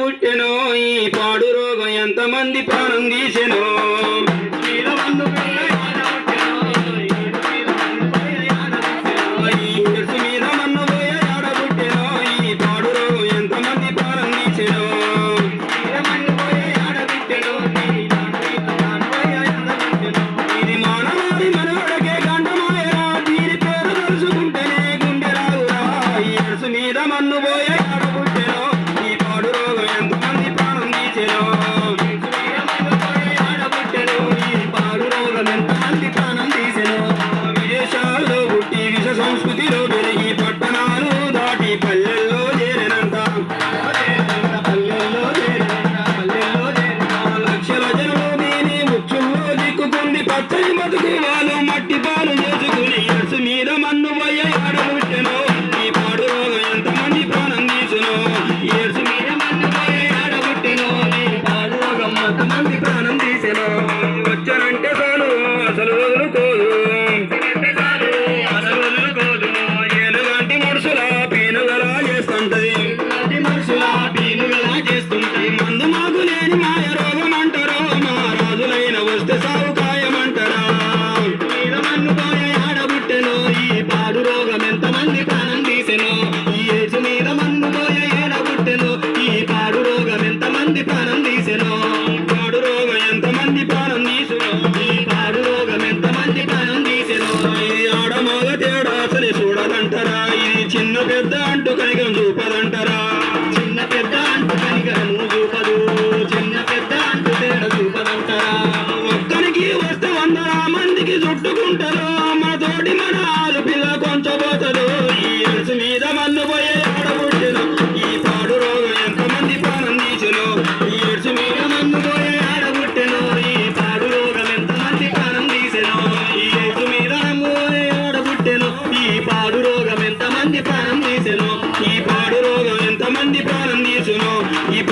పుట్టెనో ఈ పాడు రోగం ఎంతమంది ప్రాణం తీసెనో. పచ్చని బతుకు వాళ్ళు మట్టి పాలు చేసుకుని మీద మన్ను వస్తే సాగు ఖాయమంటారా మీద మన్ను పోయే ఈ పాడు రోగం ఎంతమంది ప్రాణం తీసెను? ఈ ఏజు మీద మన్ను పోయే ఈ పాడు రోగం ఎంతమంది ప్రాణం తీసెను? పాడు రోగం ఎంతమంది ప్రాణం తీసెను? ఈ పాడు రోగం ఎంతమంది ప్రాణం తీసెను? ఇది ఆడమోగ తేడా అసలు చూడదంటారా? ఇది చిన్న పెద్ద అంటూ కనికం చూపదంటారా? మంది చుట్టుకుంటారు మన తోటి మన ఆలు పిల్ల కొంచబోతారు ఈ ఎలుసు మీద మన్ను పోయే ఆడ ఈ పాడు రోగం ఎంత మంది ప్రాణం తీసును ఈ ఎలుసు మీద మన్ను పోయే ఆడ ఈ పాడు రోగం ఎంత మంది ప్రాణం తీసెను ఈ ఎలుసు మీద మన్ను పోయే ఆడ ఈ పాడు రోగం ఎంత మంది ప్రాణం తీసెను ఈ పాడు రోగం ఎంత మంది ప్రాణం తీసును ఈ